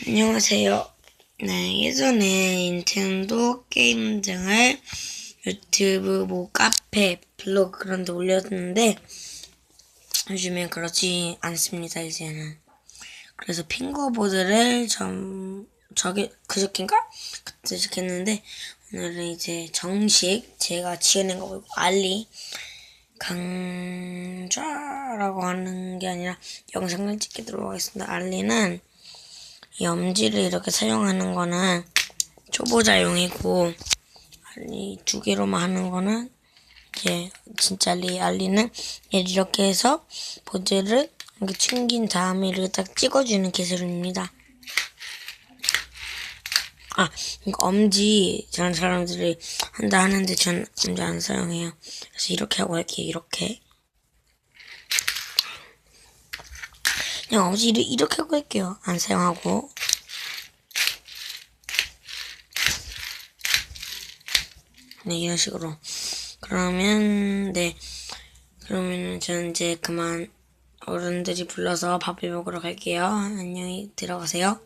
안녕하세요. 네, 예전에 닌텐도 게임 등을 유튜브, 뭐 카페, 블로그 그런 데 올렸는데 요즘엔 그렇지 않습니다, 이제는. 그래서 핑거보드를 좀 저기 그저께인가? 그때 시작했는데 오늘은 이제 정식 제가 지어낸 거고 알리 강좌라고 하는 게 아니라 영상을 찍도록 하겠습니다. 알리는 이 엄지를 이렇게 사용하는 거는 초보자용이고 알리 두 개로만 하는 거는 이제 진짜 알리 알리는 얘를 이렇게 해서 보드를 이렇게 튕긴 다음에 이렇게 딱 찍어주는 기술입니다. 아, 엄지 저런 사람들이 한다 하는데 전 엄지 안 사용해요. 그래서 이렇게 하고 할게요. 이렇게. 그냥 엄지 이렇게, 이렇게 하고 할게요. 안 사용하고. 네, 이런 식으로. 그러면, 네. 그러면은 저는 이제 그만 어른들이 불러서 밥을 먹으러 갈게요. 안녕히 들어가세요.